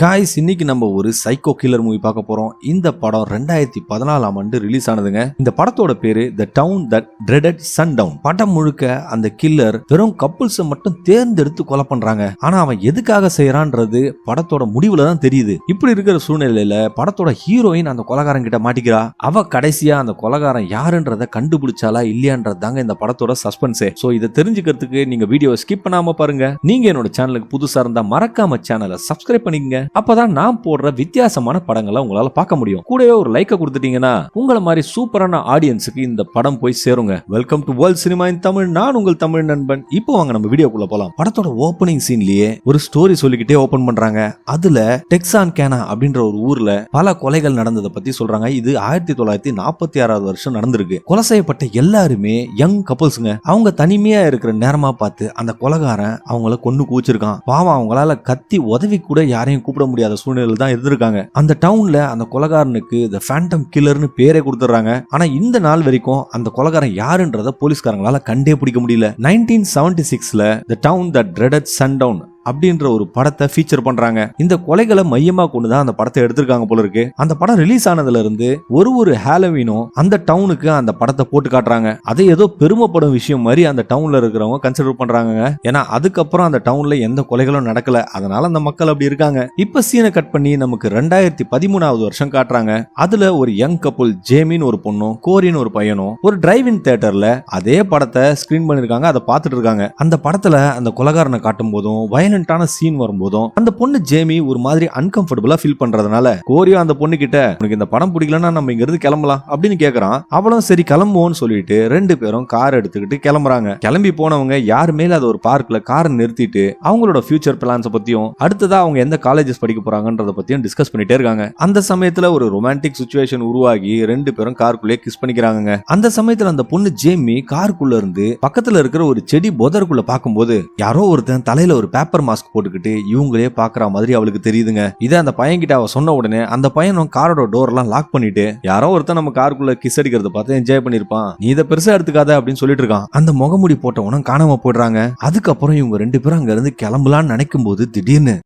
Guys இன்னைக்கு நம்ம ஒரு சைக்கோ கில்லர் மூவி பார்க்க போறோம். இந்த படம் ரெண்டாயிரத்தி பதினாலாம் ஆண்டு ரிலீஸ் ஆனதுங்க. இந்த படத்தோட பேரு the town that dreaded sundown படம் முழுக்க அந்த கில்லர் வெறும் கப்புள்ஸை மட்டும் தேர்ந்தெடுத்து கொலை பண்றாங்க. ஆனா அவன் எதுக்காக செய்யறான்றது படத்தோட முடிவுல தான் தெரியுது. இப்படி இருக்கிற சூழ்நிலையில படத்தோட ஹீரோயின் அந்த கொலகாரன் கிட்ட மாட்டிக்கிறா. அவ கடைசியா அந்த கொலகாரன் யாருன்றத கண்டுபிடிச்சாலா இல்லையான்றது தாங்க இந்த படத்தோட சஸ்பென்ஸே சோ இதை தெரிஞ்சுக்கிறதுக்கு நீங்க வீடியோவை ஸ்கிப் பண்ணாம பாருங்க. நீங்க என்னோட சேனலுக்கு புதுசா இருந்தா மறக்காம சேனலை சப்ஸ்கிரைப் பண்ணிக்கங்க. அப்பதான் நான் போடுற வித்தியாசமான படங்களை உங்களால பார்க்க முடியும். கூடவே ஒரு லைக்க கொடுத்துட்டீங்கன்னா உங்களை மாதிரி சூப்பரான ஆடியன்ஸுக்கு இந்த படம் போய் சேருங்க. Welcome to world cinema in Tamil நான் உங்கள் தமிழ் நண்பன். இப்போ வாங்க நம்ம வீடியோக்குள்ள போலாம். படத்தோட ஓப்பனிங் சீன்லயே ஒரு ஸ்டோரி சொல்லிக்கிட்டே ஓபன் பண்றாங்க. அதுல டெக்ஸான் கேனா அப்படின்ற ஒரு ஊர்ல பல கொலைகள் நடந்ததை பத்தி சொல்றாங்க. இது ஆயிரத்தி தொள்ளாயிரத்தி நாற்பத்தி ஆறாவது வருஷம் நடந்திருக்கு. கொலை செய்யப்பட்ட எல்லாருமே யங் கப்புள்ஸுங்க அவங்க தனிமையா இருக்கிற நேரமா பார்த்து அந்த கொலகாரன் அவங்கள கொண்டு கூச்சிருக்கான் பாவம் அவங்களால கத்தி உதவி கூட யாரையும் கூப்பிட கூப்பிட முடியாத சூழ்நிலையில் தான் இருந்திருக்காங்க. அந்த டவுன்ல அந்த கொலகாரனுக்கு த ஃபேண்டம் கில்லர்னு பேரே கொடுத்துறாங்க ஆனா இந்த நாள் வரைக்கும் அந்த கொலகாரன் யாருன்றத போலீஸ்காரங்களால கண்டே பிடிக்க முடியல. நைன்டீன் செவன்டி சிக்ஸ்ல the town the sundown அப்படின்ற ஒரு படத்தை ஃபீச்சர் பண்றாங்க. இந்த கொலைகளை மையமா கொண்டு தான் அந்த படத்தை எடுத்திருக்காங்க போல இருக்கு. அந்த படம் ரிலீஸ் ஆனதுல இருந்து ஒரு ஒரு ஹாலோவீனும் அந்த டவுனுக்கு அந்த படத்தை போட்டு காட்டுறாங்க. அதை ஏதோ பெருமைப்படும் விஷயம் மாதிரி அந்த டவுன்ல இருக்கிறவங்க கன்சிடர் பண்றாங்க ஏன்னா அதுக்கப்புறம் அந்த டவுன்ல எந்த கொலைகளும் நடக்கல. அதனால அந்த மக்கள் அப்படி இருக்காங்க. இப்ப சீனை கட் பண்ணி நமக்கு ரெண்டாயிரத்தி பதிமூணாவது வருஷம் காட்டுறாங்க. அதுல ஒரு யங் கப்புள் ஜேமின்னு ஒரு பொண்ணும் கோரின்னு ஒரு பையனும் ஒரு டிரைவிங் தியேட்டர்ல அதே படத்தை ஸ்கிரீன் பண்ணிருக்காங்க அதை பார்த்துட்டு இருக்காங்க. அந்த படத்துல அந்த கொலகாரனை காட்டும் போதும் வயலண்டான சீன் வரும்போதும் அந்த பொண்ணு ஜேமி ஒரு மாதிரி அன்கம்ஃபர்டபுளா ஃபீல் பண்றதுனால கோரியோ அந்த பொண்ணு கிட்ட உனக்கு இந்த படம் பிடிக்கலன்னா நம்ம இங்க இருந்து கிளம்பலாம் அப்படின்னு கேக்குறான். அவளும் சரி கிளம்புவோம்னு சொல்லிட்டு ரெண்டு பேரும் கார் எடுத்துக்கிட்டு கிளம்புறாங்க. கிளம்பி போனவங்க யாரு மேல அதை ஒரு பார்க்ல காரை நிறுத்திட்டு அவங்களோட ஃபியூச்சர் பிளான்ஸை பத்தியும் அடுத்ததா அவங்க எந்த காலேஜஸ் படிக்க போறாங்கன்றத பத்தியும் டிஸ்கஸ் பண்ணிட்டே இருக்காங்க. அந்த சமயத்துல ஒரு ரொமான்டிக் சுச்சுவேஷன் உருவாகி ரெண்டு பேரும் காருக்குள்ளே கிஸ் பண்ணிக்கிறாங்க அந்த சமயத்துல அந்த பொண்ணு ஜேமி காருக்குள்ள இருந்து பக்கத்துல இருக்கிற ஒரு செடி புதருக்குள்ள பார்க்கும்போது யாரோ ஒருத்தன் தலையில ஒரு பேப்பர் மாஸ்க் போட்டுக்கிட்டு இவங்களே பாக்குற மாதிரி அவளுக்கு தெரியுதுங்க. இதை அந்த பையன் கிட்ட அவ சொன்ன உடனே அந்த பையனும் காரோட டோர் எல்லாம் லாக் பண்ணிட்டு யாரோ ஒருத்தன் நம்ம காருக்குள்ள கிஸ் அடிக்கிறத பார்த்து என்ஜாய் பண்ணிருப்பான். நீ இதை பெருசா எடுத்துக்காத அப்படின்னு சொல்லிட்டு இருக்கான். அந்த முகமுடி போட்டவனும் காணாம போயிடுறாங்க. அதுக்கப்புறம் இவங்க ரெண்டு பேரும் அங்க இருந்து கிளம்பலான்னு நினைக்கும் போது திடீர்னு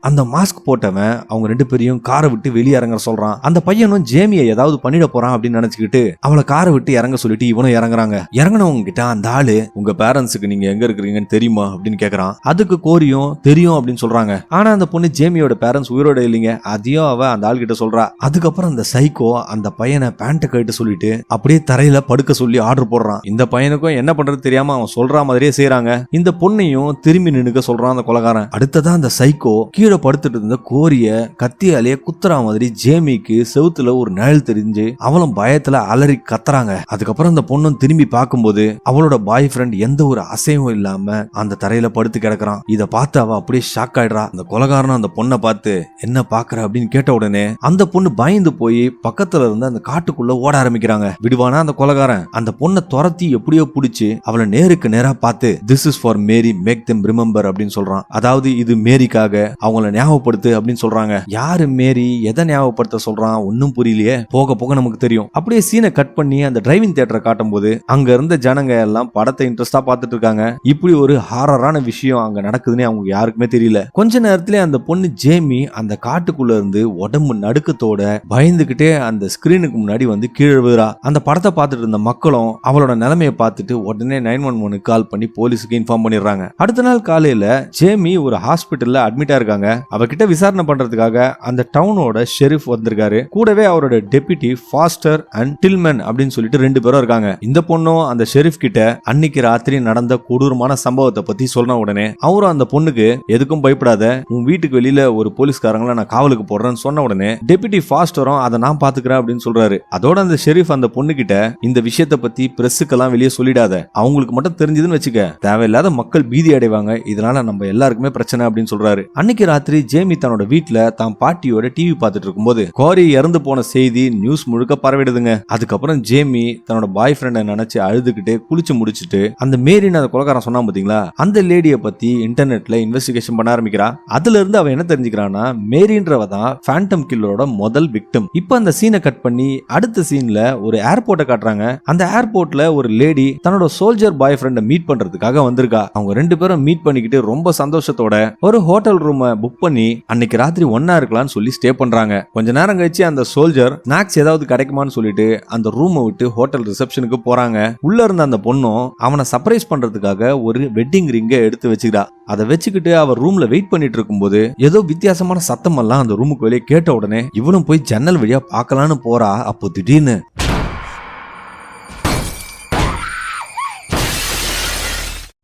அந்த மாஸ்க் போட்டவன் அவங்க ரெண்டு பேரையும் காரை விட்டு வெளியே இறங்க சொல்றான். அந்த பையனும் ஜேமியை ஏதாவது பண்ணிட போறான் அப்படின்னு நினைச்சுக்கிட்டு அவளை காரை விட்டு இறங்க சொல்லிட்டு இவனும் இறங்குறாங்க. இறங்கினவங்க கிட்ட அந்த ஆளு உங்க பேரண்ட்ஸுக்கு நீங்க எங்க இருக்கிறீங்கன்னு தெரியுமா? அப்படின்னு கேக்குறான். அதுக்கு கோரியும் தெரியும் அப்படின்னு சொல்றாங்க. ஆனா அந்த பொண்ணு ஜேமியோட பேரண்ட்ஸ் உயிரோட இல்லைங்க. அதையும் அவ அந்த ஆள் கிட்ட சொல்றா. அதுக்கப்புறம் அந்த சைக்கோ அந்த பையனை பேண்ட்டை கட்டு சொல்லிட்டு அப்படியே தரையில படுக்க சொல்லி ஆர்டர் போடுறான். இந்த பையனுக்கும் என்ன பண்றது தெரியாம அவன் சொல்ற மாதிரியே செய்றாங்க. இந்த பொண்ணையும் திரும்பி இருக்க சொல்றான் அந்த கொலகாரன். அடுத்ததா அந்த சைக்கோ கீழே படுத்துட்டு இருந்த கோரிய கத்தியாலேயே குத்துறா மாதிரி ஜேமிக்கு செவுத்துல ஒரு நிழல் தெரிஞ்சு அவளும் பயத்துல அலறி கத்துறாங்க. அதுக்கப்புறம் அந்த பொண்ணும் திரும்பி பார்க்கும்போது அவளோட பாய் ஃப்ரெண்ட் எந்த ஒரு அசைவும் இல்லாம அந்த தரையில படுத்து கிடக்குறான். இத பார்த்து அவ அப்படியே ஷாக் ஆயிடுறா. அந்த கொலகாரனும் அந்த பொண்ணை பார்த்து என்ன பாக்குற அப்படின்னு கேட்ட உடனே அந்த பொண்ணு பயந்து போய் பக்கத்துல இருந்து அந்த காட்டுக்குள்ள ஓட ஆரம்பிக்கிறாங்க. விடுவானா அந்த கொலகாரன்? அந்த பொண்ணை துரத்தி எப்படியோ பிடிச்சி அவளை நேருக்கு நேரா பார்த்து this is for Mary make them remember அப்படின்னு சொல்றான். அதாவது இது மேரிக்காக அவங்கள ஞாபகப்படுத்து அப்படின்னு சொல்றாங்க. யாரு மேரி? எதை ஞாபகப்படுத்த சொல்றான்? ஒன்னும் புரியலையே. போக போக நமக்கு தெரியும். அப்படியே சீனை கட் பண்ணி அந்த டிரைவிங் தியேட்டரை காட்டும் போது அங்க இருந்த ஜனங்க எல்லாம் படத்தை இன்ட்ரெஸ்டா பார்த்துட்டு இருக்காங்க. இப்படி ஒரு ஹாரரான விஷயம் அங்க நடக்குதுன்னு அவங்க யாருக்குமே தெரியல. கொஞ்ச நேரத்திலே அந்த பொண்ணு ஜேமி அந்த காட்டுக்குள்ள இருந்து உடம்பு நடுக்கத்தோட பயந்துகிட்டே அந்த ஸ்கிரீனுக்கு முன்னாடி வந்து கீழே விழுறா. அந்த படத்தை பார்த்துட்டு இருந்த மக்களும் அவளோட நிலைமையை பார்த்துட்டு உடனே நைன் ஒன் ஒனுக்கு கால் பண்ணி போலீஸுக்கு இன்ஃபார்ம் பண்ணிடுறாங்க. அடுத்த நாள் காலையில் ஜேமி ஒரு ஹாஸ்பிட்டல்ல அட்மிட்டா இருக்காங்க அவகிட்ட விசாரணை பண்றதுக்காக அந்த டவுனோட ஷெரீஃப் வந்திருக்காரு. கூடவே அவரோட டெபியூட்டி ஃபாஸ்டர் அண்ட் டில்மன் அப்படின்னு சொல்லிட்டு ரெண்டு பேரும் இருக்காங்க. இந்த பொண்ணும் அந்த ஷெரீஃப் கிட்ட அன்னைக்கு ராத்திரி நடந்த கொடூரமான சம்பவத்தை பத்தி சொன்ன உடனே அவரும் அந்த பொண்ணுக்கு எதுக்கும் பயப்படாத. உன் வீட்டுக்கு வெளியில ஒரு போலீஸ்காரங்கள நான் காவலுக்கு போடுறேன்னு சொன்ன உடனே டெபியூட்டி ஃபாஸ்டரும் அதை நான் பாத்துக்கிறேன் அப்படின்னு சொல்றாரு. அதோட அந்த ஷெரீஃப் அந்த பொண்ணு கிட்ட இந்த விஷயத்தை பத்தி பிரஸுக்கெல்லாம் வெளியே சொல்லிடாத. அவங்களுக்கு மட்டும் தெரிஞ்சதுன்னு வச்சுக்க. தேவையில்லாத மக்கள் பீதி அடைவாங்க. இதனால நம்ம எல்லாருக்குமே பிரச்சனை அப்படின்னு சொல்றாரு. அன்னைக்கு ராத்திரி ஜேமி தன்னோட வீட்டுல தான் பாட்டியோட டிவி பார்த்துட்டு இருக்கும்போது கோரி இறந்து போன செய்தி நியூஸ் முழுக்க பரவிடுதுங்க. அதுக்கப்புறம் ஜேமி தன்னோட பாய் ஃப்ரெண்டை நினைச்சு அழுதுகிட்டு குளிச்சு முடிச்சிட்டு அந்த மேரின்னு அந்த கொலகாரன் சொன்னா பாத்தீங்களா? அந்த லேடியை பத்தி இன்டர்நெட்ல இன்வெஸ்டிகேஷன் பண்ண ஆரம்பிக்கிறா. அதுல இருந்து அவன் என்ன தெரிஞ்சுக்கிறான்னா மேரின்றவ தான் ஃபேண்டம் கில்லரோட முதல் விக்டம் இப்போ அந்த சீனை கட் பண்ணி அடுத்த சீன்ல ஒரு ஏர்போர்ட்டை காட்டுறாங்க. அந்த ஏர்போர்ட்ல ஒரு லேடி தன்னோட சோல்ஜர் பாய் ஃப்ரெண்டை மீட் பண்றதுக்காக வந்திருக்கா. அவங்க ரெண்டு பேரும் மீட் பண்ணிக்கிட்டு ரொம்ப சந்தோஷத்தோட ஒரு ஹோட்டல் ரூமை புக் பண்ணி அன்னைக்கு ராத்திரி ஒன்னா இருக்கலாம்னு சொல்லி ஸ்டே பண்றாங்க. கொஞ்ச நேரம் கழிச்சு அந்த சோல்ஜர் ஸ்நாக்ஸ் ஏதாவது கிடைக்குமான்னு சொல்லிட்டு அந்த ரூமை விட்டு ஹோட்டல் ரிசப்ஷனுக்கு போறாங்க. உள்ள இருந்த அந்த பொண்ணும் அவனை சர்ப்ரைஸ் பண்றதுக்காக ஒரு வெட்டிங் ரிங்கை எடுத்து வச்சுக்கிறா. அதை வச்சுக்கிட்டு அவர் ரூம்ல வெயிட் பண்ணிட்டு இருக்கும்போது ஏதோ வித்தியாசமான சத்தம் எல்லாம் அந்த ரூமுக்கு வெளியே கேட்ட உடனே இவனும் போய் ஜன்னல் வழியா பார்க்கலான்னு போறா. அப்போ திடீர்னு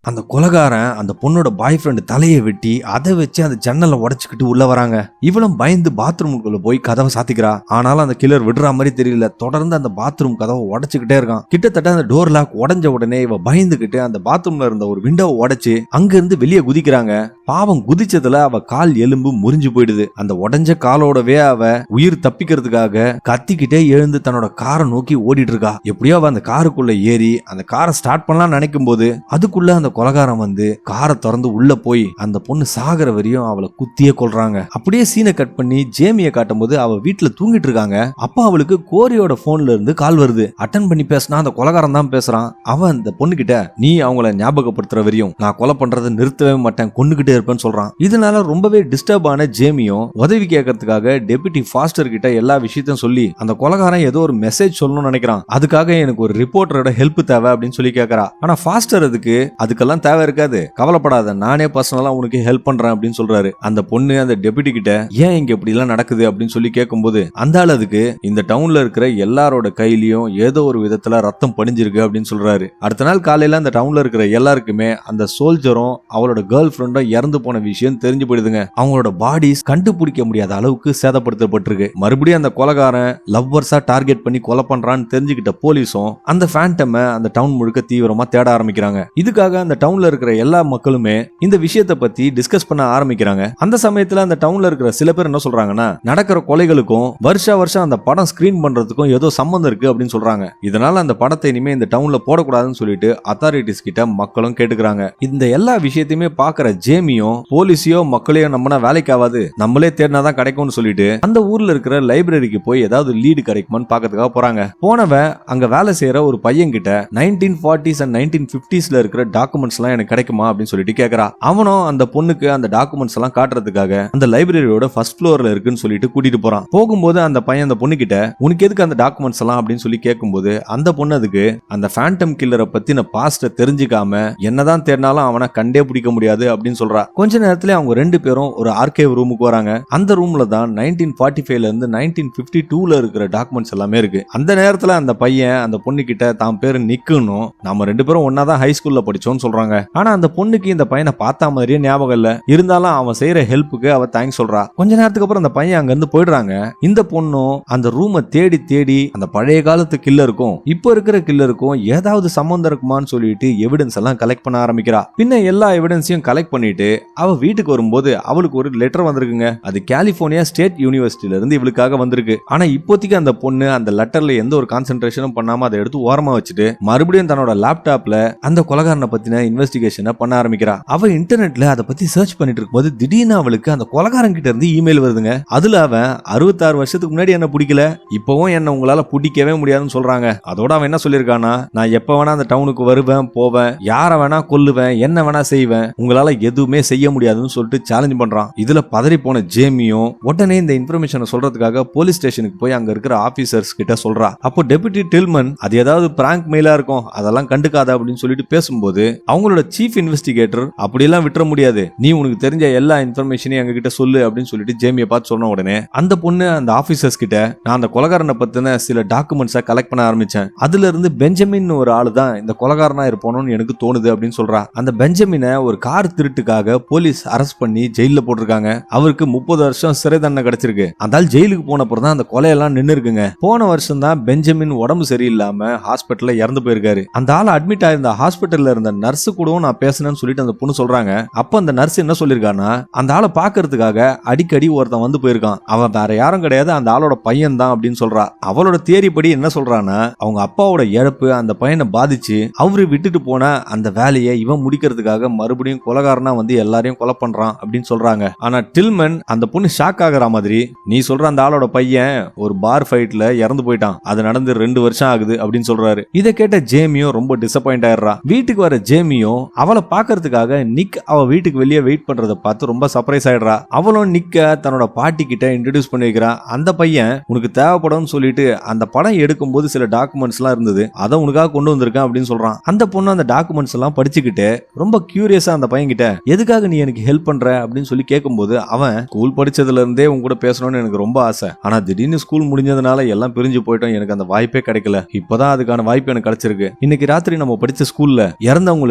அந்த கொலகாரன் அந்த பொண்ணோட பாய் ஃப்ரெண்டு தலையை வெட்டி அதை வச்சு அந்த ஜன்னலை உடச்சிக்கிட்டு உள்ள வராங்க. இவளும் பயந்து பாத்ரூமுக்குள்ள போய் கதவை சாத்திக்கிறா. ஆனாலும் அந்த கில்லர் விடுற மாதிரி தெரியல. தொடர்ந்து அந்த பாத்ரூம் கதவை உடைச்சுக்கிட்டே இருக்கான். கிட்டத்தட்ட அந்த டோர் லாக் உடஞ்ச உடனே இவ பயந்துகிட்டு அந்த பாத்ரூம்ல இருந்த ஒரு விண்டோவை உடைச்சு அங்க இருந்து வெளியே குதிக்கிறாங்க. பாவம் குதிச்சதுல அவ கால் எலும்பு முறிஞ்சு போயிடுது. அந்த உடஞ்ச காலோடவே அவ உயிர் தப்பிக்கிறதுக்காக கத்திக்கிட்டே எழுந்து தன்னோட காரை நோக்கி ஓடிட்டு இருக்கா. எப்படியோ அவ அந்த காருக்குள்ள ஏறி அந்த காரை ஸ்டார்ட் பண்ணலாம் நினைக்கும் போது அதுக்குள்ள அந்த கொலகாரம் வந்து காரை திறந்து உள்ள போய் அந்த பொண்ணு சாகிற வரையும் அவளை குத்தியே கொல்றாங்க. அப்படியே சீனை கட் பண்ணி ஜேமிய காட்டும் போது அவ வீட்டுல தூங்கிட்டு இருக்காங்க. அப்ப அவளுக்கு கோரியோட போன்ல இருந்து கால் வருது. அட்டன் பண்ணி பேசினா அந்த கொலகாரம் தான் பேசுறான். அவன் அந்த பொண்ணு கிட்ட நீ அவங்கள ஞாபகப்படுத்துற வரையும் நான் கொலை பண்றதை நிறுத்தவே மாட்டேன் கொண்டுகிட்டே இருப்பேன்னு சொல்றான். இதனால ரொம்பவே டிஸ்டர்ப் ஆன ஜேமியும் உதவி கேட்கறதுக்காக டெபுட்டி ஃபாஸ்டர் கிட்ட எல்லா விஷயத்தையும் சொல்லி அந்த கொலகாரன் ஏதோ ஒரு மெசேஜ் சொல்லணும்னு நினைக்கிறான். அதுக்காக எனக்கு ஒரு ரிப்போர்ட்டரோட ஹெல்ப் தேவை அப்படின்னு சொல்லி கேட்கறா. ஆனா ஃபாஸ்டர் அதுக்கு அதுக்கு உனக்கெல்லாம் தேவை இருக்காது. கவலைப்படாத நானே பர்சனலா உனக்கு ஹெல்ப் பண்றேன் அப்படின்னு சொல்றாரு. அந்த பொண்ணு அந்த டெபுட்டி கிட்ட ஏன் இங்க இப்படி எல்லாம் நடக்குது? அப்படின்னு சொல்லி கேட்கும்போது அந்த ஆள் அதுக்கு இந்த டவுன்ல இருக்கிற எல்லாரோட கையிலயும் ஏதோ ஒரு விதத்துல ரத்தம் படிஞ்சிருக்கு அப்படின்னு சொல்றாரு. அடுத்த நாள் காலையில அந்த டவுன்ல இருக்கிற எல்லாருக்குமே அந்த சோல்ஜரும் அவளோட கேர்ள் ஃப்ரெண்டும் இறந்து போன விஷயம் தெரிஞ்சு போயிடுதுங்க. அவங்களோட பாடிஸ் கண்டுபிடிக்க முடியாத அளவுக்கு சேதப்படுத்தப்பட்டிருக்கு. மறுபடியும் அந்த கொலகாரன் லவ்வர்ஸா டார்கெட் பண்ணி கொலை பண்றான்னு தெரிஞ்சுக்கிட்ட போலீஸும் அந்த ஃபேண்டம அந்த டவுன் முழுக்க தீவிரமா தேட ஆரம்பிக்கிறாங்க. இதுக்காக அந்த டவுன்ல இருக்கிற எல்லா மக்களுமே இந்த விஷயத்தை பத்தி டிஸ்கஸ் பண்ண ஆரம்பிக்கிறாங்க. அந்த சமயத்துல அந்த டவுன்ல இருக்கிற சில பேர் என்ன சொல்றாங்கன்னா நடக்கிற கொலைகளுக்கும் வருஷா வருஷம் அந்த படம் ஸ்கிரீன் பண்றதுக்கும் ஏதோ சம்மந்தம் இருக்கு அப்படின்னு சொல்றாங்க. இதனால அந்த படத்தை இனிமே இந்த டவுன்ல போடக்கூடாதுன்னு சொல்லிட்டு அத்தாரிட்டிஸ் கிட்ட மக்களும் கேட்டுக்கிறாங்க. இந்த எல்லா விஷயத்தையுமே பாக்குற ஜேமியும் போலீஸையோ மக்களையோ நம்மனா வேலைக்கு ஆகாது. நம்மளே தேடினாதான் கிடைக்கும்னு சொல்லிட்டு அந்த ஊர்ல இருக்கிற லைப்ரரிக்கு போய் ஏதாவது லீடு கிடைக்குமான்னு பாக்கிறதுக்காக போறாங்க. போனவன் அங்க வேலை செய்யற ஒரு பையன் கிட்ட நைன்டீன் ஃபார்ட்டிஸ் அண்ட் நைன்டீன் பிப்டிஸ்ல இருக்கிற டாக்குமெண்ட் டாக்குமெண்ட்ஸ்லாம் எனக்கு கிடைக்குமா அப்படின்னு சொல்லிட்டு கேக்குறா. அவனும் அந்த பொண்ணுக்கு அந்த டாக்குமெண்ட்ஸ் எல்லாம் காட்டுறதுக்காக அந்த லைப்ரரியோட ஃபர்ஸ்ட் ஃப்ளோர்ல இருக்குன்னு சொல்லிட்டு கூட்டிட்டு போறான். போகும்போது அந்த பையன் அந்த பொண்ணு கிட்ட உனக்கு எதுக்கு அந்த டாக்குமெண்ட்ஸ் எல்லாம் அப்படின்னு சொல்லி கேட்கும்போது அந்த பொண்ணு அதுக்கு அந்த ஃபேண்டம் கில்லரை பத்தின பாஸ்ட தெரிஞ்சுக்காம என்னதான் தேடினாலும் அவனை கண்டே பிடிக்க முடியாது அப்படின்னு சொல்றா. கொஞ்ச நேரத்துல அவங்க ரெண்டு பேரும் ஒரு ஆர்கேவ் ரூமுக்கு வராங்க. அந்த ரூம்ல தான் நைன்டீன் ஃபார்ட்டி ஃபைவ்ல இருந்து நைன்டீன் பிப்டி டூல இருக்கிற டாக்குமெண்ட்ஸ் எல்லாமே இருக்கு. அந்த நேரத்துல அந்த பையன் அந்த பொண்ணு கிட்ட தான் பேரு நிக்கணும் நம்ம ரெண்டு பேரும் ஒன்னா தான் ஹை ஸ்கூல்ல படிச்சோம்னு சொல்றாங்க. ஆனா அந்த பொண்ணுக்கு இந்த பையனை பார்த்தா மாதிரியே ஞாபகம் இல்ல. இருந்தாலும் அவன் செய்யற ஹெல்ப்புக்கு அவ தேங்க்ஸ் சொல்றா. கொஞ்ச நேரத்துக்கு அப்புறம் அந்த பையன் அங்க இருந்து போயிடுறாங்க. இந்த பொண்ணும் அந்த ரூமை தேடி தேடி அந்த பழைய காலத்து கில்லருக்கும் இப்போ இருக்கிற கில்லருக்கும் ஏதாவது சம்மந்தம் இருக்குமான்னு சொல்லிட்டு எவிடன்ஸ் எல்லாம் கலெக்ட் பண்ண ஆரம்பிக்கிறா. பின்ன எல்லா எவிடன்ஸையும் கலெக்ட் பண்ணிட்டு அவ வீட்டுக்கு வரும்போது அவளுக்கு ஒரு லெட்டர் வந்திருக்குங்க. அது கலிபோர்னியா ஸ்டேட் யூனிவர்சிட்டில இருந்து இவளுக்காக வந்திருக்கு. ஆனா இப்போதைக்கு அந்த பொண்ணு அந்த லெட்டர்ல எந்த ஒரு கான்சென்ட்ரேஷனும் பண்ணாம அதை எடுத்து ஓரமா வச்சுட்டு மறுபடியும் தன்னோட லேப்டாப்ல அந்த கொலகாரனை பத்தின இன்வெஸ்டிகேஷனை பண்ண ஆரம்பிக்கிறா. அவ இன்டர்நெட்ல அதை பத்தி சர்ச் பண்ணிட்டு இருக்கும்போது திடீர்னு அவளுக்கு அந்த கொலகாரன் கிட்ட இருந்து இமெயில் வருதுங்க. அதுல அவன் அறுபத்தாறு வருஷத்துக்கு முன்னாடி என்ன பிடிக்கல இப்பவும் என்ன உங்களால பிடிக்கவே முடியாதுன்னு சொல்றாங்க. அதோட அவன் என்ன சொல்லியிருக்கானா நான் எப்ப வேணா அந்த டவுனுக்கு வருவேன் போவேன். யாரை வேணா கொல்லுவேன் என்ன வேணா செய்வேன். உங்களால எதுவுமே செய்ய முடியாதுன்னு சொல்லிட்டு சேலஞ்ச் பண்றான். இதுல பதறி போன ஜேமியும் உடனே இந்த இன்ஃபர்மேஷனை சொல்றதுக்காக போலீஸ் ஸ்டேஷனுக்கு போய் அங்க இருக்கிற ஆபீசர்ஸ் கிட்ட சொல்றா. அப்போ டெபுட்டி டில்மன் அது ஏதாவது பிராங்க் மெயிலா இருக்கும். அதெல்லாம் கண்டுக்காத அப்படின்னு சொல்லிட்டு பேசும்போது அவங்களோட சீஃப் இன்வெஸ்டிகேட்டர் அப்படியெல்லாம் விட்டுற முடியாது. நீ உனக்கு தெரிஞ்ச எல்லா இன்ஃபர்மேஷனையும் எங்ககிட்ட சொல்லு அப்படின்னு சொல்லிட்டு ஜேமியை பார்த்து சொன்ன உடனே அந்த பொண்ணு அந்த ஆபீசர்ஸ் கிட்ட நான் அந்த கொலகாரனை பத்தின சில டாக்குமெண்ட்ஸை கலெக்ட் பண்ண ஆரம்பிச்சேன். அதுல இருந்து பெஞ்சமின் ஒரு ஆளு தான் இந்த கொலகாரனா இருப்பானோன்னு எனக்கு தோணுது அப்படின்னு சொல்றா. அந்த பெஞ்சமினை ஒரு கார் திருட்டுக்காக போலீஸ் அரெஸ்ட் பண்ணி ஜெயில போட்டிருக்காங்க. அவருக்கு முப்பது வருஷம் சிறை தண்டனை கிடைச்சிருக்கு. அதால் ஜெயிலுக்கு போன அப்புறம் தான் அந்த கொலையெல்லாம் நின்று இருக்குங்க. போன வருஷம் தான் பெஞ்சமின் உடம்பு சரியில்லாம ஹாஸ்பிட்டல்ல இறந்து போயிருக்காரு. அந்த ஆள் அட்மிட் ஆயிருந்த ஹாஸ்பிட்டல்ல இருந்த நர்ஸு கூடவும் நான் பேசினேன்னு சொல்லிட்டு அந்த பொண்ணு சொல்றாங்க. அப்ப அந்த நர்ஸ் என்ன சொல்லியிருக்கான்னா அந்த ஆளை பாக்குறதுக்காக அடிக்கடி ஒருத்தன் வந்து போயிருக்கான். அவன் வேற யாரும் கிடையாது அந்த ஆளோட பையன் தான் அப்படின்னு சொல்றா. அவளோட தேரி படி என்ன சொல்றான்னா அவங்க அப்பாவோட இழப்பு அந்த பையனை பாதிச்சு அவரு விட்டுட்டு போன அந்த வேலையை இவன் முடிக்கிறதுக்காக மறுபடியும் கொலகாரனா வந்து எல்லாரையும் கொலை பண்றான் அப்படின்னு சொல்றாங்க. ஆனா டில்மன் அந்த பொண்ணு ஷாக் ஆகுற மாதிரி நீ சொல்ற அந்த ஆளோட பையன் ஒரு பார் ஃபைட்ல இறந்து போயிட்டான். அது நடந்து ரெண்டு வருஷம் ஆகுது அப்படின்னு சொல்றாரு. இதை கேட்ட ஜேமியும் ரொம்ப டிசப்பாயிண்ட் ஆயிடுறான் வீட்டுக்கு வர ஜேமியும் அவளை பாக்குறதுக்காக நிக் அவ வீட்டுக்கு வெளியே வெயிட் பண்றதை பார்த்து ரொம்ப சர்ப்ரைஸ் ஆயிடுறா. அவளும் நிக்க தன்னோட பாட்டி கிட்ட இன்ட்ரடியூஸ் பண்ணி வைக்கிறான் அந்த பையன் உனக்கு தேவைப்படும்னு சொல்லிட்டு அந்த படம் எடுக்கும் போது சில டாக்குமெண்ட்ஸ் எல்லாம் இருந்தது. அதை உனக்காக கொண்டு வந்திருக்கேன் அப்படின்னு சொல்றான். அந்த பொண்ணு அந்த டாக்குமெண்ட்ஸ் எல்லாம் படிச்சுக்கிட்டு ரொம்ப கியூரியஸா அந்த பையன் கிட்ட எதுக்காக நீ எனக்கு ஹெல்ப் பண்ற? அப்படின்னு சொல்லி கேட்கும்போது அவன் ஸ்கூல் படிச்சதுல இருந்தே உன் கூட பேசணும்னு எனக்கு ரொம்ப ஆசை. ஆனா திடீர்னு ஸ்கூல் முடிஞ்சதுனால எல்லாம் பிரிஞ்சு போயிட்டோம். எனக்கு அந்த வாய்ப்பே கிடைக்கல. இப்பதான் அதுக்கான வாய்ப்பு எனக்கு கிடைச்சிருக்கு. இன்னைக்கு ராத்திரி நம்ம படிச்ச ஸ்கூல்ல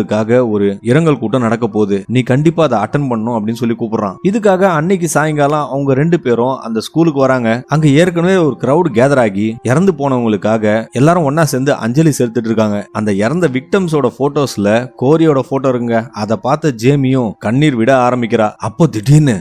இறந்தவங்களுக்காக ஒரு இரங்கல் கூட்டம் நடக்க போகுது. நீ கண்டிப்பா அதை அட்டன் பண்ணும் அப்படின்னு சொல்லி கூப்பிடுறான். இதுக்காக அன்னைக்கு சாயங்காலம் அவங்க ரெண்டு பேரும் அந்த ஸ்கூலுக்கு வராங்க. அங்க ஏற்கனவே ஒரு கிரௌட் கேதர் ஆகி இறந்து போனவங்களுக்காக எல்லாரும் ஒன்னா சேர்ந்து அஞ்சலி செலுத்திட்டு இருக்காங்க. அந்த இறந்த விக்டம்ஸோட போட்டோஸ்ல கோரியோட போட்டோ இருக்குங்க. அதை பார்த்த ஜேமியும் கண்ணீர் விட ஆரம்பிக்கிறா. அப்போ திடீர்னு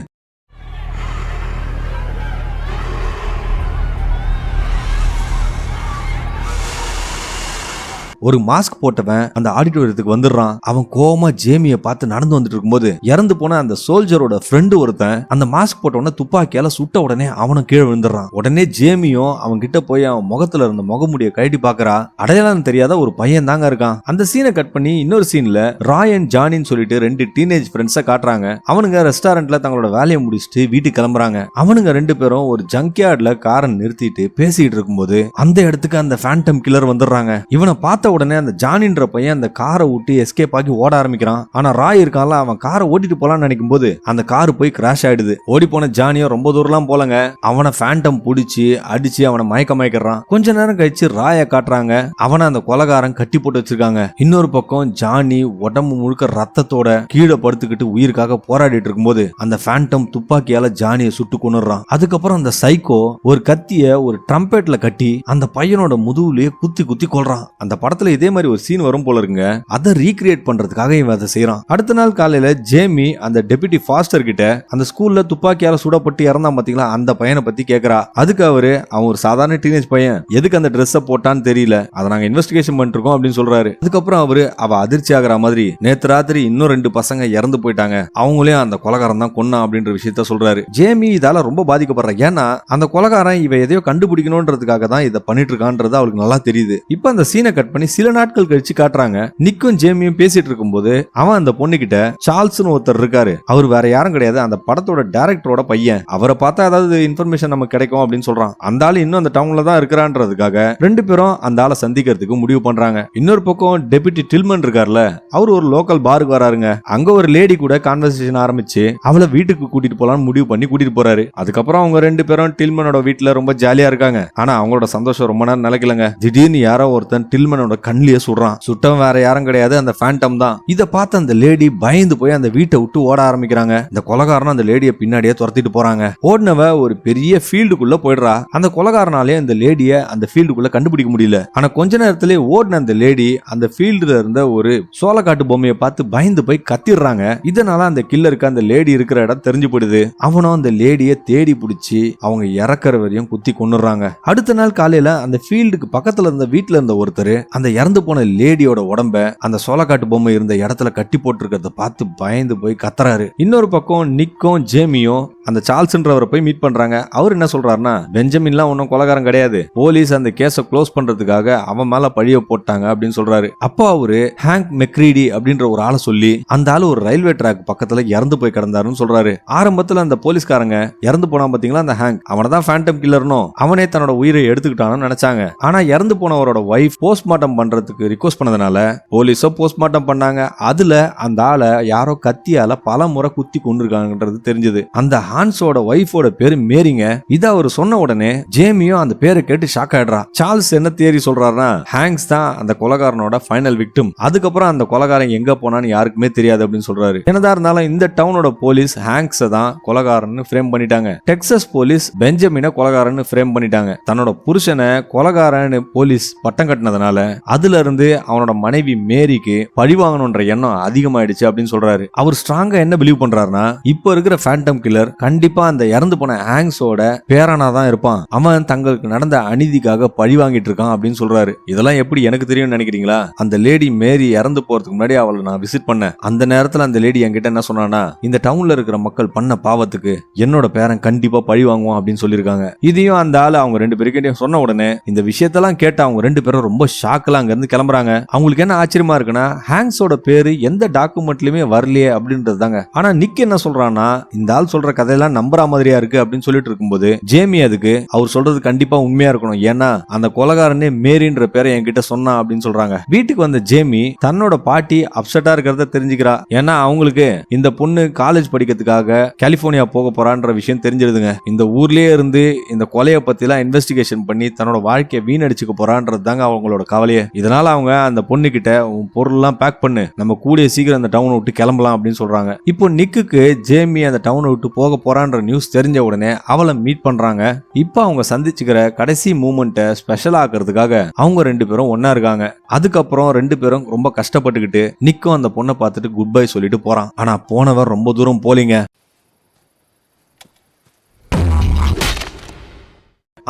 ஒரு மாஸ்க் போட்டவன் அந்த ஆடிட்டோரியத்துக்கு வந்துடுறான். அவன் கோமா ஜேமியை பார்த்து நடந்து வந்துட்டு இருக்கும்போது இறந்து போன அந்த சோல்ஜரோட ஃப்ரெண்டு ஒருத்தன் அந்த மாஸ்க் போட்டவன துப்பாக்கியால சுட்ட உடனே அவனும் கீழே விழுந்துடுறான். உடனே ஜேமியும் அவன் கிட்ட போய் அவன் முகத்துல இருந்த முகமுடிய கழட்டி பாக்குறா அடையாளம் தெரியாத ஒரு பையன் தாங்க இருக்கான். அந்த சீனை கட் பண்ணி இன்னொரு சீன்ல ராய் அண்ட் ஜானின்னு சொல்லிட்டு ரெண்டு டீனேஜ் ஃப்ரெண்ட்ஸை காட்டுறாங்க. அவனுங்க ரெஸ்டாரண்ட்ல தங்களோட வேலையை முடிச்சுட்டு வீட்டுக்கு கிளம்புறாங்க. அவனுங்க ரெண்டு பேரும் ஒரு ஜங்க் யார்ட்ல காரை நிறுத்திட்டு பேசிட்டு இருக்கும்போது அந்த இடத்துக்கு அந்த ஃபேண்டம் கில்லர் வந்துடுறாங்க. இவனை பார்த்த உடனே அந்த ஜானின்ற பையன் அந்த காரை விட்டு எஸ்கேப் ஆகி ஓட ஆரம்பிக்கிறான். ஆனா ராய் இருக்கான்ல அவன் காரை ஓட்டிட்டு போலான்னு நினைக்கும் போது அந்த கார் போய் கிராஷ் ஆயிடுது. ஓடி போன ஜானியோ ரொம்ப தூரம்லாம் போலங்க. அவனை ஃபேண்டம் புடிச்சு அடிச்சு அவனை மயக்க மயக்கிறான் கொஞ்ச நேரம் கழிச்சு ராய காட்டுறாங்க. அவனை அந்த கொலகாரன் கட்டி போட்டு வச்சிருக்காங்க. இன்னொரு பக்கம் ஜானி உடம்பு முழுக்க ரத்தத்தோட கீழே படுத்துக்கிட்டு உயிருக்காக போராடிட்டு இருக்கும்போது அந்த ஃபேண்டம் துப்பாக்கியால ஜானியை சுட்டு கொண்டுறான் அதுக்கப்புறம் அந்த சைக்கோ ஒரு கத்திய ஒரு ட்ரம்பெட்ல கட்டி அந்த பையனோட முதுகுலயே குத்தி குத்தி கொள்றான் அந்த படத்தை படத்துல இதே மாதிரி ஒரு சீன் வரும் போல இருக்குங்க. அதை ரீக்ரியேட் பண்றதுக்காக இவன் அதை செய்யறான் அடுத்த நாள் காலையில ஜேமி அந்த டெபுட்டி ஃபாஸ்டர் கிட்ட அந்த ஸ்கூல்ல துப்பாக்கியால சுடப்பட்டு இறந்தான் பாத்தீங்களா? அந்த பையனை பத்தி கேக்குறா. அதுக்கு அவரு அவன் ஒரு சாதாரண டீனேஜ் பையன். எதுக்கு அந்த ட்ரெஸ்ஸை போட்டான்னு தெரியல. அதை நாங்க இன்வெஸ்டிகேஷன் பண்ணிட்டு இருக்கோம் அப்படின்னு சொல்றாரு. அதுக்கப்புறம் அவரு அவ அதிர்ச்சி ஆகிற மாதிரி நேத்து ராத்திரி இன்னும் ரெண்டு பசங்க இறந்து போயிட்டாங்க. அவங்களையும் அந்த கொலகாரம் தான் கொன்னான் அப்படின்ற விஷயத்த சொல்றாரு. ஜேமி இதால ரொம்ப பாதிக்கப்படுற. ஏன்னா அந்த கொலகாரன் இவ எதையோ கண்டுபிடிக்கணும்ன்றதுக்காக தான் இதை பண்ணிட்டு இருக்கான்றது அவளுக்கு நல்லா தெரியுது. இப்ப அந்த சீனை கட் பண்ணி சில நாட்கள் கழிச்சு காட்டுறாங்க. நிக்கும் ஜேமியும் பேசிட்டு இருக்கும்போது அவன் அந்த பொண்ணு கிட்ட சார்ல்ஸ்னு ஒருத்தர் இருக்காரு. அவர் வேற யாரும் கிடையாது. அந்த படத்தோட டேரக்டரோட பையன். அவரை பார்த்தா ஏதாவது இன்ஃபர்மேஷன் நமக்கு கிடைக்கும் அப்படின்னு சொல்றான். அந்த ஆள் இன்னும் அந்த டவுன்ல தான் இருக்கிறான்றதுக்காக ரெண்டு பேரும் அந்த ஆளை சந்திக்கிறதுக்கு முடிவு பண்றாங்க. இன்னொரு பக்கம் டெபுட்டி டில்மன் இருக்கார்ல அவர் ஒரு லோக்கல் பாருக்கு வராருங்க. அங்க ஒரு லேடி கூட கான்வர்சேஷன் ஆரம்பிச்சு அவளை வீட்டுக்கு கூட்டிட்டு போலாம்னு முடிவு பண்ணி கூட்டிட்டு போறாரு. அதுக்கப்புறம் அவங்க ரெண்டு பேரும் டில்மனோட வீட்டுல ரொம்ப ஜாலியா இருக்காங்க. ஆனா அவங்களோட சந்தோஷம் ரொம்ப நேரம் நிலைக்கலங்க. திடீர்னு யாரோ ஒருத்தன் டில்மனோட கண்ணிலேயே சுடுறான். சுட்டவன் வேற யாரும் கிடையாது அந்த ஃபேண்டம் தான். இத பார்த்து அந்த லேடி பயந்து போய் அந்த வீட்டை விட்டு ஓட ஆரம்பிக்கிறாங்க. இந்த கொலகாரனும் அந்த லேடியை பின்னாடியே துரத்திட்டு போறாங்க. ஓடினவ ஒரு பெரிய ஃபீல்டுக்குள்ள போயிடுறா. அந்த கொலகாரனாலே அந்த லேடிய அந்த ஃபீல்டுக்குள்ள கண்டுபிடிக்க முடியல. ஆனா கொஞ்ச நேரத்திலே ஓடின அந்த லேடி அந்த ஃபீல்டுல இருந்த ஒரு சோளக்காட்டு பொம்மையை பார்த்து பயந்து போய் கத்திடுறாங்க. இதனால அந்த கில்லருக்கு அந்த லேடி இருக்கிற இடம் தெரிஞ்சு போயிடுது. அவனும் அந்த லேடியை தேடி பிடிச்சி அவங்க இறக்குற வரையும் குத்தி கொண்டுறாங்க அடுத்த நாள் காலையில அந்த ஃபீல்டுக்கு பக்கத்துல இருந்த வீட்டுல இருந்த ஒருத்தர் அந்த இறந்து போன லேடியோட உடம்ப அந்த சோளக்காட்டு பொம்மை இருந்த இடத்துல கட்டி போட்டிருக்கிறத பார்த்து பயந்து போய் கத்துறாரு. இன்னொரு பக்கம் நிக்கும் ஜேமியும் அந்த சார்ல்ஸ்ன்றவரை போய் மீட் பண்றாங்க. அவர் என்ன சொல்றாருன்னா பெஞ்சமின்லாம் ஒன்றும் கொலகாரம் கிடையாது. போலீஸ் அந்த கேஸை க்ளோஸ் பண்றதுக்காக அவன் மேல பழிய போட்டாங்க அப்படின்னு சொல்றாரு. அப்போ அவரு ஹேங்க் மெக்ரீடி அப்படின்ற ஒரு ஆளை சொல்லி அந்த ஆள் ஒரு ரயில்வே ட்ராக் பக்கத்துல இறந்து போய் கிடந்தாருன்னு சொல்றாரு. ஆரம்பத்துல அந்த போலீஸ்காரங்க இறந்து போனா பாத்தீங்களா அந்த ஹேங்க் அவனை தான் ஃபேண்டம் கில்லர்னும் அவனே தன்னோட உயிரை எடுத்துக்கிட்டான்னு நினைச்சாங்க. ஆனா இறந்து போனவரோட ஒய்ஃப் போஸ்ட்மார்ட்டம் பண்றதுக்கு ரிக்வஸ்ட் பண்ணதுனால போலீஸோ போஸ்ட்மார்ட்டம் பண்ணாங்க. அதுல அந்த ஆளை யாரோ கத்தியால பல முறை குத்தி கொண்டிருக்காங்கன்றது தெரிஞ்சது. அந்த ஹான்ஸோட ஒய்ஃபோட பேரு மேரிங்க. இத அவர் சொன்ன உடனே ஜேமியும் அந்த பேரை கேட்டு ஷாக் ஆயிடுறா. சார்ல்ஸ் என்ன தேரி சொல்றாருன்னா ஹேங்ஸ் தான் அந்த கொலகாரனோட ஃபைனல் விக்டிம் அதுக்கப்புறம் அந்த கொலகாரன் எங்க போனான்னு யாருக்குமே தெரியாது அப்படின்னு சொல்றாரு. என்னதான் இருந்தாலும் இந்த டவுனோட போலீஸ் ஹேங்ஸ தான் கொலகாரன்னு ஃப்ரேம் பண்ணிட்டாங்க. டெக்சஸ் போலீஸ் பெஞ்சமினை கொலகாரன்னு ஃப்ரேம் பண்ணிட்டாங்க. தன்னோட புருஷனை கொலகாரன்னு போலீஸ் பட்டம் கட்டினதுனால அதுல இருந்து அவனோட மனைவி மேரிக்கு பழி வாங்கணுன்ற எண்ணம் அதிகமாயிடுச்சு அப்படின்னு சொல்றாரு. அவர் ஸ்ட்ராங்கா என்ன பிலீவ் பண்றாருன்னா இப்போ இருக்கிற ஃபேண்டம் கில்லர் கண்டிப்பா அந்த இறந்து போன ஹேங்ஸோட பேரனா தான் இருப்பான். அவன் தங்களுக்கு நடந்த அநீதிக்காக பழி வாங்கிட்டு இருக்கான் அப்படின்னு சொல்றாரு. இதெல்லாம் எப்படி எனக்கு தெரியும்னு நினைக்கிறீங்களா? அந்த லேடி மேரி இறந்து போறதுக்கு முன்னாடி அவளை நான் விசிட் பண்ணேன். அந்த நேரத்துல அந்த லேடி என்கிட்ட என்ன சொன்னானா இந்த டவுன்ல இருக்கிற மக்கள் பண்ண பாவத்துக்கு என்னோட பேரன் கண்டிப்பா பழி வாங்குவான் அப்படின்னு சொல்லியிருக்காங்க. இதையும் அந்த ஆளு அவங்க ரெண்டு பேருக்கிட்டையும் சொன்ன உடனே இந்த விஷயத்தெல்லாம் கேட்டு அவங்க ரெண்டு பேரும் ரொம்ப ஷாக்கில் அங்க இருந்து கிளம்புறாங்க. அவங்களுக்கு என்ன ஆச்சரியமா இருக்குன்னா ஹேங்ஸோட பேரு எந்த டாக்குமெண்ட்லயுமே வரலையே அப்படின்றது தாங்க ஆனா நிக் என்ன சொல்றான்னா இந்த ஆள் சொல்ற கதையெல்லாம் நம்புற மாதிரியா இருக்கு அப்படின்னு சொல்லிட்டு இருக்கும்போது ஜேமி அதுக்கு அவர் சொல்றது கண்டிப்பா உண்மையா இருக்கணும். ஏன்னா அந்த கொலகாரனே மேரின்ற பேரை என்கிட்ட சொன்னா அப்படின்னு சொல்றாங்க. வீட்டுக்கு வந்த ஜேமி தன்னோட பாட்டி அப்செட்டா இருக்கிறத தெரிஞ்சுக்கிறா. ஏன்னா அவங்களுக்கு இந்த பொண்ணு காலேஜ் படிக்கிறதுக்காக கலிபோர்னியா போக போறான்ற விஷயம் தெரிஞ்சிருதுங்க. இந்த ஊர்லயே இருந்து இந்த கொலையை பத்தி எல்லாம் இன்வெஸ்டிகேஷன் பண்ணி தன்னோட வாழ்க்கையை வீணடிச்சுக்க போறான்றது தாங்க அவங்களோட கவலையே. இதனால அவங்க அந்த பொண்ணு கிட்ட உன் பொருள்லாம் பேக் பண்ணு. நம்ம கூடிய சீக்கிரம் அந்த டவுனை விட்டு கிளம்பலாம் அப்படின்னு சொல்றாங்க. இப்போ நிக்குக்கு ஜேமி அந்த டவுனை விட்டு போக போறான்ற நியூஸ் தெரிஞ்ச உடனே அவளை மீட் பண்றாங்க. இப்போ அவங்க சந்திச்சுக்கிற கடைசி மூமெண்ட்டை ஸ்பெஷல் ஆக்குறதுக்காக அவங்க ரெண்டு பேரும் ஒன்றா இருக்காங்க. அதுக்கப்புறம் ரெண்டு பேரும் ரொம்ப கஷ்டப்பட்டுக்கிட்டு நிக்கும் அந்த பொண்ணை பார்த்துட்டு குட் பை சொல்லிட்டு போறான். ஆனா போனவர் ரொம்ப தூரம் போலீங்க.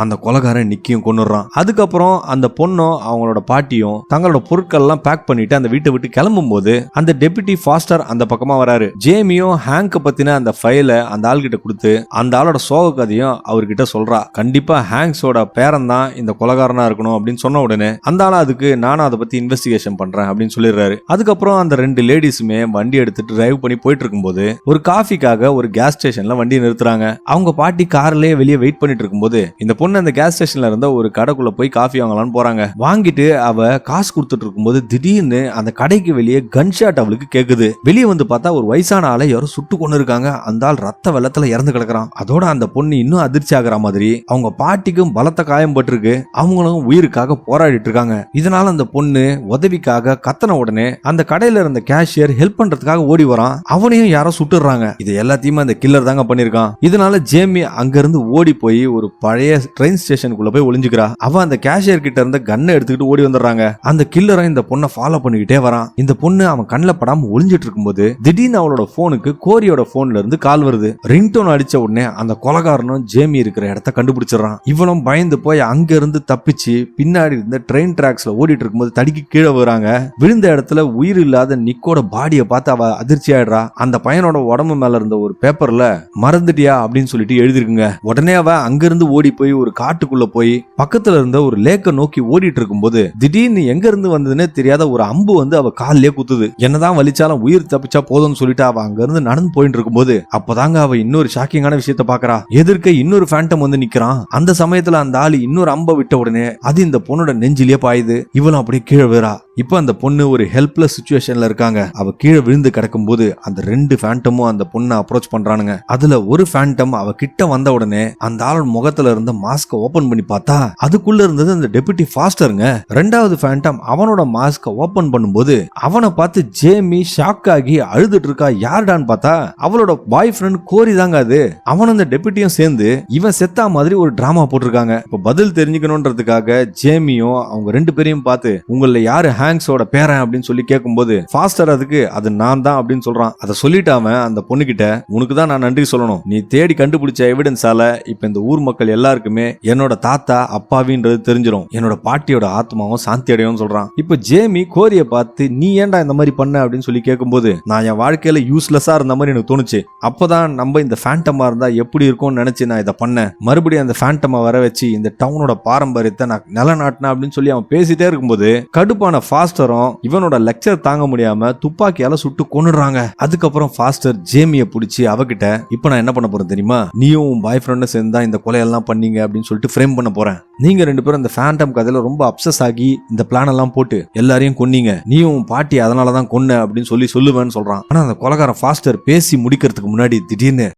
அந்த கொலகாரன் நிக்கியும் கொண்டுறான் அதுக்கப்புறம் அந்த பொண்ணும் அவங்களோட பாட்டியும் தங்களோட பொருட்கள்லாம் பேக் பண்ணிட்டு அந்த வீட்டை விட்டு கிளம்பும் போது அந்த டெபுட்டி ஃபாஸ்டர் அந்த பக்கமா வராரு. ஜேமியும் ஹேங்க பத்தின அந்த ஃபைலை அந்த ஆள்கிட்ட கொடுத்து அந்த ஆளோட சோக கதையும் அவர்கிட்ட சொல்றா. கண்டிப்பா ஹேங்ஸோட பேரன் தான் இந்த கொலகாரனா இருக்கணும் அப்படின்னு சொன்ன உடனே அந்த ஆளா அதுக்கு நானும் அதை பத்தி இன்வெஸ்டிகேஷன் பண்றேன் அப்படின்னு சொல்லிடுறாரு. அதுக்கப்புறம் அந்த ரெண்டு லேடிஸுமே வண்டி எடுத்துட்டு டிரைவ் பண்ணி போயிட்டு இருக்கும்போது ஒரு காஃபிக்காக ஒரு கேஸ் ஸ்டேஷன்ல வண்டி நிறுத்துறாங்க. அவங்க பாட்டி கார்லயே வெளியே வெயிட் பண்ணிட்டு இருக்கும்போது இந்த பொண்ணு அந்த கேஸ் ஸ்டேஷன்ல இருந்த ஒரு கடைக்குள்ள போய் காஃபி வாங்கலாம்னு போறாங்க. வாங்கிட்டு அவ காசு கொடுத்துட்டு இருக்கும்போது திடீர்னு அந்த கடைக்கு வெளியே கன் ஷாட் அவளுக்கு கேக்குது. வெளியே வந்து பார்த்தா ஒரு வயசான ஆளை யாரோ சுட்டு கொண்டு இருக்காங்க. அந்த ஆள் ரத்த வெள்ளத்துல இறந்து கிடக்குறான். அதோட அந்த பொண்ணு இன்னும் அதிர்ச்சி ஆகிற மாதிரி அவங்க பாட்டிக்கும் பலத்த காயம் பட்டிருக்கு. அவங்களும் உயிருக்காக போராடிட்டு இருக்காங்க. இதனால அந்த பொண்ணு உதவிக்காக கத்தன உடனே அந்த கடையில இருந்த கேஷியர் ஹெல்ப் பண்றதுக்காக ஓடி வரான். அவனையும் யாரோ சுட்டுறாங்க இது எல்லாத்தையுமே அந்த கில்லர் தாங்க பண்ணிருக்கான் இதனால ஜேமி அங்க இருந்து ஓடி போய் ஒரு பழைய ட்ரெயின் ஸ்டேஷனுக்குள்ள போய் ஒளிஞ்சுக்கிறா. அவ அந்த கேஷியர் கிட்ட இருந்த கன்னை எடுத்துக்கிட்டு ஓடி வந்துடுறாங்க. அந்த கில்லரும் இந்த பொண்ணை ஃபாலோ பண்ணிக்கிட்டே வரான். இந்த பொண்ணு அவன் கண்ணில் படாம ஒளிஞ்சிட்டு இருக்கும்போது திடீர்னு அவளோட போனுக்கு கோரியோட போன்ல இருந்து கால் வருது. ரிங்டோன் அடிச்ச உடனே அந்த கொலகாரனும் ஜேமி இருக்கிற இடத்த கண்டுபிடிச்சிடறான். இவனும் பயந்து போய் அங்க இருந்து தப்பிச்சு பின்னாடி இருந்த ட்ரெயின் டிராக்ஸ்ல ஓடிட்டு இருக்கும்போது தடிக்கு கீழே வராங்க விழுந்த இடத்துல உயிர் இல்லாத நிக்கோட பாடியை பார்த்து அவ அதிர்ச்சி ஆயிடுறா. அந்த பையனோட உடம்பு மேல இருந்த ஒரு பேப்பர்ல மறந்துட்டியா? அப்படின்னு சொல்லிட்டு எழுதிருக்குங்க உடனே அவ அங்கிருந்து ஓடி போய் ஒரு காட்டுக்குள்ள போய் பக்கத்துல இருந்த ஒரு லேக்க நோக்கி ஓடிட்டு இருக்கும்போது திடீர்னு எங்க இருந்து வந்ததுன்னே தெரியாத ஒரு அம்பு வந்து அவ கால்லயே குத்துது. என்னதான் வலிச்சாலும் உயிர் தப்பிச்சா போதும்னு சொல்லிட்டு அவ அங்க இருந்து நடந்து போயிட்டு இருக்கும்போது அப்பதாங்க அவ இன்னொரு ஷாக்கிங்கான விஷயத்த பாக்குறா. எதிர்க்க இன்னொரு ஃபேண்டம் வந்து நிக்கிறான். அந்த சமயத்துல அந்த ஆளு இன்னொரு அம்பை விட்ட உடனே அது இந்த பொண்ணோட நெஞ்சிலேயே பாயுது. இவளும் அப்படியே கீழே விழா இப்போ அந்த பொண்ணு ஒரு ஹெல்ப்லெஸ் சுச்சுவேஷன்ல இருக்காங்க. அவ கீழே விழுந்து கிடக்கும்போது அந்த ரெண்டு ஃபேண்டமும் அந்த பொண்ணை அப்ரோச் பண்றானுங்க. அதுல ஒரு ஃபேண்டம் அவ கிட்ட வந்த உடனே அந்த ஆளோட முகத்துல இருந்த மாஸ்க ஓபன் பண்ணி பார்த்தா அதுக்குள்ள இருந்தது அந்த டெபுட்டி ஃபாஸ்டருங்க ரெண்டாவது ஃபேண்டம் அவனோட மாஸ்க ஓபன் பண்ணும்போது அவனை பார்த்து ஜேமி ஷாக் ஆகி அழுதுட்டு இருக்கா யாருடான்னு பார்த்தா அவளோட பாய் ஃப்ரெண்ட் கோரி தாங்க அது. அவன் அந்த டெபுட்டியும் சேர்ந்து இவன் செத்தா மாதிரி ஒரு டிராமா போட்டிருக்காங்க. இப்ப பதில் தெரிஞ்சுக்கணுன்றதுக்காக ஜேமியும் அவங்க ரெண்டு பேரையும் பார்த்து உங்கள யாரு ஹேங்ஸோட பேரன்? அப்படின்னு சொல்லி கேட்கும்போது ஃபாஸ்டர் அதுக்கு அது நான் தான் அப்படின்னு சொல்றான். அதை சொல்லிட்டு அவன் அந்த பொண்ணுகிட்ட உனக்கு தான் நான் நன்றி சொல்லணும். நீ தேடி கண்டுபிடிச்ச எவிடன்ஸால இப்ப இந்த ஊர் மக்கள் எல்லாருக்குமே என்னோட தாத்தா அப்பாவின்றது தெரிஞ்சிடும் என்னோட பாட்டியோட ஆத்மாவும் சாந்தி அடையும் சொல்றான். இப்ப ஜேமி கோரிய பார்த்து நீ ஏன்டா இந்த மாதிரி பண்ண? அப்படின்னு சொல்லி கேட்கும்போது நான் என் வாழ்க்கையில யூஸ்லெஸ்ஸா இருந்த மாதிரி எனக்கு தோணுச்சு. அப்பதான் நம்ம இந்த ஃபேண்டமா இருந்தா எப்படி இருக்கும்னு நினைச்சு நான் இதை பண்ணேன். மறுபடியும் அந்த ஃபேண்டமா வர வச்சு இந்த டவுனோட பாரம்பரியத்தை நான் நிலநாட்டினேன் அப்படின்னு சொல்லி அவன் பேசிட்டே இருக்கும்போது கடுப்பான ஃபாஸ்டரும் இவனோட லெக்சர் தாங்க முடியாம துப்பாக்கியால சுட்டு கொன்னுடுறாங்க. அதுக்கப்புறம் ஃபாஸ்டர் ஜேமியை பிடிச்சி அவகிட்ட இப்ப நான் என்ன பண்ண போறேன் தெரியுமா? நீயும் உன் பாய் ஃப்ரெண்டும் சேர்ந்தா இந்த கொலையெல்லாம் பண்ணீங்க. அப்படின்னு சொல்லிட்டு ஃப்ரேம் பண்ண போறேன். நீங்க ரெண்டு பேரும் இந்த ஃபேண்டம் கதையில ரொம்ப அப்சஸ் ஆகி இந்த பிளான் எல்லாம் போட்டு எல்லாரையும் கொன்னீங்க. நீயும் பாட்டி அதனால தான் கொன்ன அப்படின்னு சொல்லி சொல்லுவேன்னு சொல்றான். ஆனா அந்த கொலகாரன் ஃபாஸ்டர் பேசி முடிக்கிறதுக்கு முன்னாடி திடீர்னு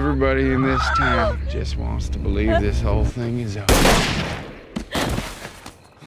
Everybody in this town just wants to believe this whole thing is over.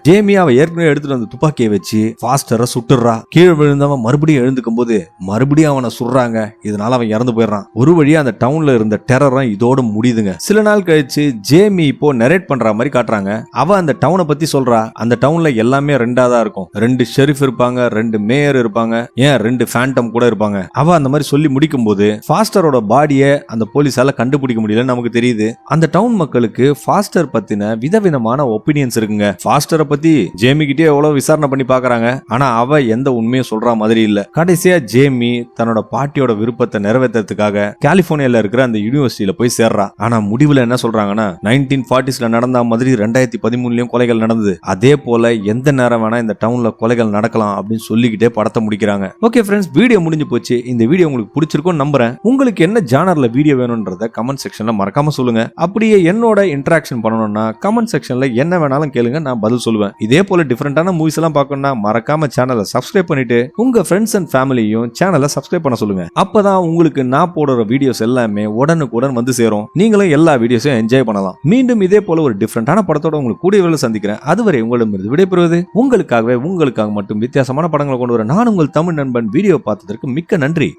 Jamie ஏற்கனவே எடுத்துட்டு வந்து துப்பாக்கியை வச்சு ஃபாஸ்டரை சுட்டுறா கீழே விழுந்தவன் மறுபடியும் எழுந்துக்கும் போது மறுபடியும் அவனை சுடுறாங்க. இதனால அவன் இறந்து போயிடுறான். ஒரு வழியா அந்த டவுன்ல இருந்த டெரரும் இதோட முடியுதுங்க. சில நாள் கழிச்சு ஜேமி இப்போ நெரேட் பண்ற மாதிரி காட்டுறாங்க. அவ அந்த டவுனை பத்தி சொல்றா. அந்த டவுன்ல எல்லாமே ரெண்டா தான் இருக்கும். ரெண்டு ஷெரிஃப் இருப்பாங்க ரெண்டு மேயர் இருப்பாங்க ஏன் ரெண்டு ஃபேண்டம் கூட இருப்பாங்க. அவ அந்த மாதிரி சொல்லி முடிக்கும் போது ஃபாஸ்டரோட பாடியை அந்த போலீஸால கண்டுபிடிக்க முடியல நமக்கு தெரியுது. அந்த டவுன் மக்களுக்கு ஃபாஸ்டர் பத்தின விதவிதமான ஒப்பீனியன்ஸ் இருக்குங்க. ஃபாஸ்டரை பத்தி ஜேமி கிட்டே எவ்வளவு விசாரணை பண்ணி பாக்குறாங்க ஆனா அவ எந்த உண்மையும் சொல்ற மாதிரி இல்ல. கடைசியா ஜேமி தன்னோட பாட்டியோட விருப்பத்தை நிறைவேற்றுறதுக்காக கலிபோர்னியால இருக்கிற அந்த யூனிவர்சிட்டியில போய் சேர்றா. ஆனா முடிவுல என்ன சொல்றாங்கன்னா நைன்டீன் ஃபார்ட்டிஸ்ல நடந்த மாதிரி ரெண்டாயிரத்தி பதிமூணுலயும் கொலைகள் நடந்தது. அதே போல எந்த நேரம் வேணா இந்த டவுன்ல கொலைகள் நடக்கலாம் அப்படின்னு சொல்லிக்கிட்டே படத்தை முடிக்கிறாங்க. ஓகே ஃப்ரெண்ட்ஸ் வீடியோ முடிஞ்சு போச்சு. இந்த வீடியோ உங்களுக்கு பிடிச்சிருக்கும் நம்புறேன். உங்களுக்கு என்ன ஜானர்ல வீடியோ வேணும்ன்றத கமெண்ட் செக்ஷன்ல மறக்காம சொல்லுங்க. அப்படியே என்னோட இன்டராக்ஷன் பண்ணணும்னா கமெண்ட் செக்ஷன்ல என்ன வேணாலும் கேளுங்க. நான் பதில் சொல்லுவேன் இதே போல டிஃப்ரெண்டான மூவிஸ் எல்லாம் பார்க்கணும்னா மறக்காம சேனலை சப்ஸ்கிரைப் பண்ணிட்டு உங்க ஃப்ரெண்ட்ஸ் அண்ட் ஃபேமிலியும் சேனலை சப்ஸ்கிரைப் பண்ண சொல்லுங்க. அப்பதான் உங்களுக்கு நான் போடுற வீடியோஸ் எல்லாமே உடனுக்குடன் வந்து சேரும். நீங்களும் எல்லா வீடியோஸையும் என்ஜாய் பண்ணலாம். மீண்டும் இதே போல ஒரு டிஃப்ரெண்டான படத்தோட உங்களுக்கு கூடிய வேலை சந்திக்கிறேன். அதுவரை உங்களிடமிருந்து விடைபெறுவது உங்களுக்காகவே உங்களுக்காக மட்டும் வித்தியாசமான படங்களை கொண்டு வர நான் உங்கள் தமிழ் நண்பன் வீடியோ பார்த்ததற்கு மிக்க நன்றி.